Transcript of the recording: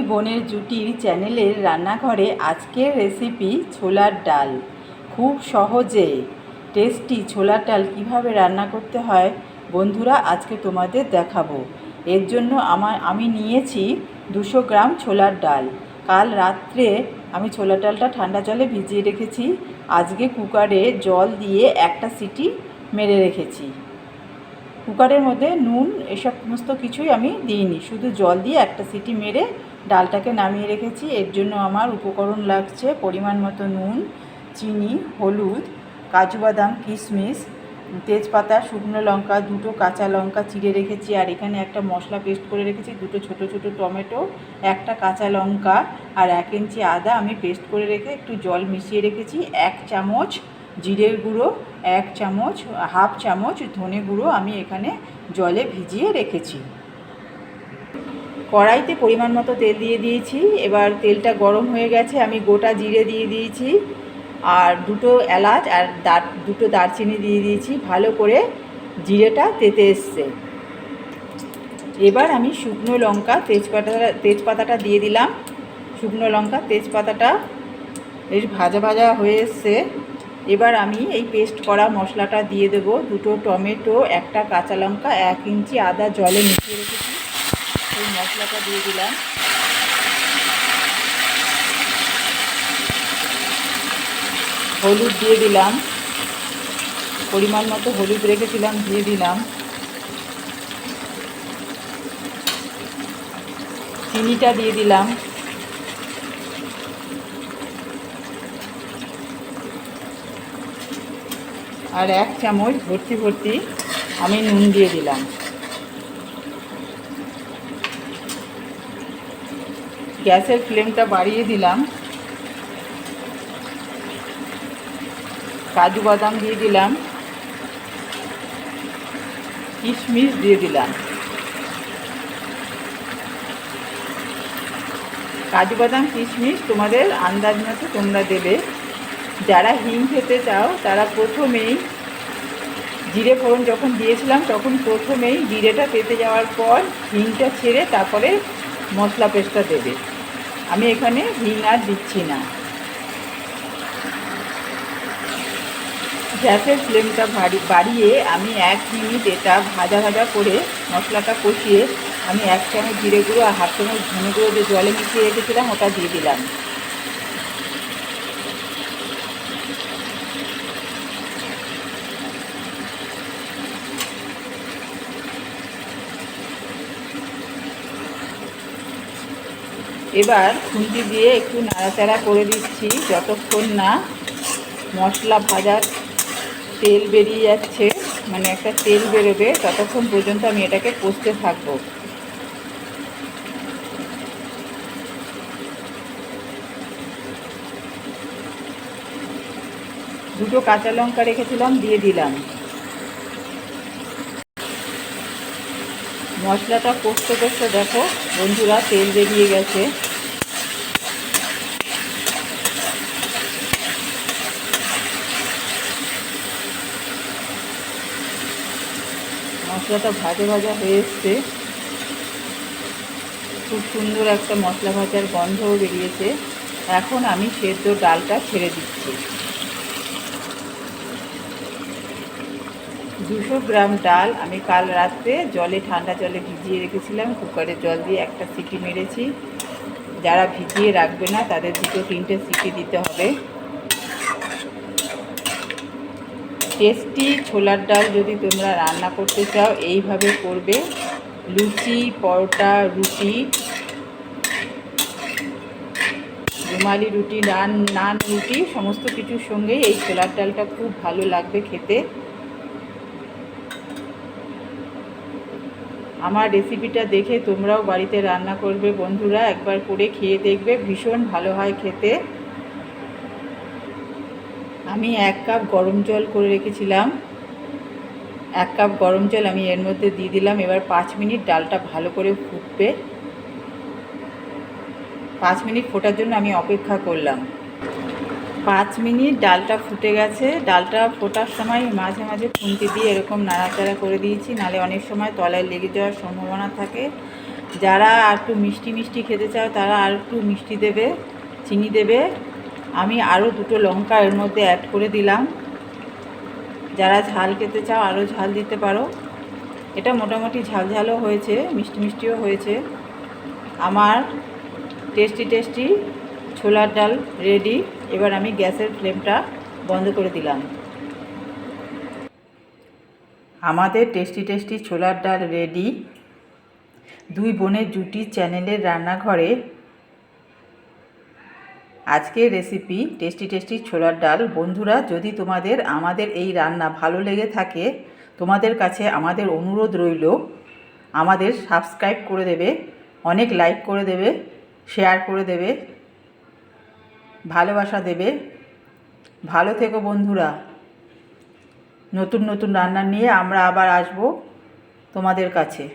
দুই বোনের জুটির চ্যানেলের রান্নাঘরে আজকের রেসিপি ছোলার ডাল। খুব সহজে। টেস্টি ছোলার ডাল কীভাবে রান্না করতে হয় বন্ধুরা আজকে তোমাদের দেখাবো। এর জন্য আমার, আমি নিয়েছি দুশো গ্রাম ছোলার ডাল। কাল রাত্রে আমি ছোলার ডালটা ঠান্ডা জলে ভিজিয়ে রেখেছি। আজকে কুকারে জল দিয়ে একটা সিটি মেরে রেখেছি। কুকারের মধ্যে নুন, এসব সমস্ত কিছুই আমি দিইনি। শুধু জল দিয়ে একটা সিটি মেরে ডালটাকে নামিয়ে রেখেছি। এর জন্য আমার উপকরণ লাগছে পরিমাণ মতো নুন, চিনি, হলুদ, কাজু বাদাম, কিশমিশ, তেজপাতা, শুকনো লঙ্কা, দুটো কাঁচা লঙ্কা চিড়ে রেখেছি। আর এখানে একটা মশলা পেস্ট করে রেখেছি, দুটো ছোট ছোট টমেটো, একটা কাঁচা লঙ্কা আর এক ইঞ্চি আদা আমি পেস্ট করে রেখে একটু জল মিশিয়ে রেখেছি। এক চামচ জিরের গুঁড়ো, এক চামচ, হাফ চামচ ধনে গুঁড়ো আমি এখানে জলে ভিজিয়ে রেখেছি। কড়াইতে পরিমাণ মতো তেল দিয়ে দিয়েছি। এবার তেলটা গরম হয়ে গেছে, আমি গোটা জিরে দিয়ে দিয়েছি আর দুটো এলাচ আর দার, দুটো দারচিনি দিয়ে দিয়েছি, ভালো করে জিরেটা তেতে এসছে। এবার আমি শুকনো লঙ্কা, তেজপাতা, তেজপাতাটা দিয়ে দিলাম। শুকনো লঙ্কা, তেজপাতাটা বেশ ভাজা ভাজা হয়ে এসছে। এবার আমি এই পেস্ট করা মশলাটা দিয়ে দেব। দুটো টমেটো, একটা কাঁচা লঙ্কা, এক ইঞ্চি আদা জলে মিশিয়ে রেখেছি। এই মশলাটা দিয়ে দিলাম। হলুদ দিয়ে দিলাম। পরিমাণ মতো হলুদ রেখেছিলাম, দিয়ে দিলাম। চিনিটা দিয়ে দিলাম। আর এক চামচ ভর্তি ভর্তি আমি নুন দিয়ে দিলাম। গ্যাসের ফ্লেমটা বাড়িয়ে দিলাম। কাজু বাদাম দিয়ে দিলাম। কিশমিশ দিয়ে দিলাম। কাজু বাদাম, কিশমিশ তোমাদের আন্দাজ মতো তোমরা দেবে। যারা হিং খেতে চাও, তারা প্রথমেই জিরে ফোড়ন যখন দিয়েছিলাম, তখন প্রথমেই জিরেটা পেতে যাওয়ার পর হিংটা ছেড়ে তারপরে মশলা পেস্টটা দেবে। আমি এখানে হিং আর দিচ্ছি না। গ্যাসের ফ্লেমটা ভারী, বাড়িয়ে আমি এক মিনিট এটা ভাজা ভাজা করে মশলাটা কষিয়ে আমি এক চামচ জিরে গুঁড়ো আর হাফ চামচ ধনে গুঁড়ো যে জলে মিশিয়ে রেখেছিলাম, ওটা দিয়ে দিলাম। এবার খুন্তি দিয়ে একটু নাড়াচাড়া করে দিচ্ছি, যতক্ষণ না মশলা ভাজার তেল বেরিয়ে যাচ্ছে মানে একটা তেল বেরোবে, ততক্ষণ পর্যন্ত আমি এটাকে কষতে থাকব। দুটো কাঁচা লঙ্কা রেখেছিলাম, দিয়ে দিলাম। মশলাটা কষতে কষতে দেখো, বন্ধুরা তেল বেরিয়ে গেছে। মশলাটা ভাজা ভাজা হয়ে এসছে। খুব সুন্দর একটা মশলা ভাজার গন্ধও বেরিয়েছে। এখন আমি সেদ্ধ ডালটা ছেড়ে দিচ্ছি। দুশো গ্রাম ডাল আমি কাল রাত্রে জলে, ঠান্ডা জলে ভিজিয়ে রেখেছিলাম। কুকারে জল দিয়ে একটা সিটি মেরেছি। যারা ভিজিয়ে রাখবে না, তাদের দুটো, তিনটে সিটি দিতে হবে। টেস্টি ছোলার ডাল যদি তোমরা রান্না করতে চাও, এইভাবে করবে। লুচি, পরোটা, রুটি, রুমালি রুটি, নান নান রুটি, সমস্ত কিছুর সঙ্গেই এই ছোলার ডালটা খুব ভালো লাগবে খেতে। আমার রেসিপিটা দেখে তোমরাও বাড়িতে রান্না করবে, বন্ধুরা। একবার করে খেয়ে দেখবে, ভীষণ ভালো হয় খেতে। আমি এক কাপ গরম জল করে রেখেছিলাম। এক কাপ গরম জল আমি এর মধ্যে দিয়ে দিলাম। এবার পাঁচ মিনিট ডালটা ভালো করে ফুটবে। পাঁচ মিনিট ফোটার জন্য আমি অপেক্ষা করলাম। পাঁচ মিনিট ডালটা ফুটে গেছে। ডালটা ফোটার সময় মাঝে মাঝে খুন্তি দিয়ে এরকম নাড়াচাড়া করে দিয়েছি, নালে অনেক সময় তলায় লেগে যাওয়ার সম্ভাবনা থাকে। যারা একটু মিষ্টি মিষ্টি খেতে চাও, তারা আর একটু মিষ্টি দেবে, চিনি দেবে। আমি আরও দুটো লঙ্কা এর মধ্যে অ্যাড করে দিলাম। যারা ঝাল খেতে চাও আরও ঝাল দিতে পারো। এটা মোটামুটি ঝাল ঝালও হয়েছে, মিষ্টি মিষ্টিও হয়েছে। আমার টেস্টি টেস্টি ছোলার ডাল রেডি এবার আমি গ্যাসের ফ্লেমটা বন্ধ করে দিলাম। আমাদের টেস্টি টেস্টি ছোলার ডাল রেডি দুই বোনের জুটি চ্যানেলের রান্নাঘরে আজকের রেসিপি টেস্টি টেস্টি ছোলার ডাল। বন্ধুরা, যদি তোমাদের, আমাদের এই রান্না ভালো লেগে থাকে, তোমাদের কাছে আমাদের অনুরোধ রইল, আমাদের সাবস্ক্রাইব করে দেবে, অনেক লাইক করে দেবে শেয়ার করে দেবে। ভালোবাসা দেবে। ভালো থেকো বন্ধুরা। নতুন নতুন রান্না নিয়ে আমরা আবার আসব তোমাদের কাছে।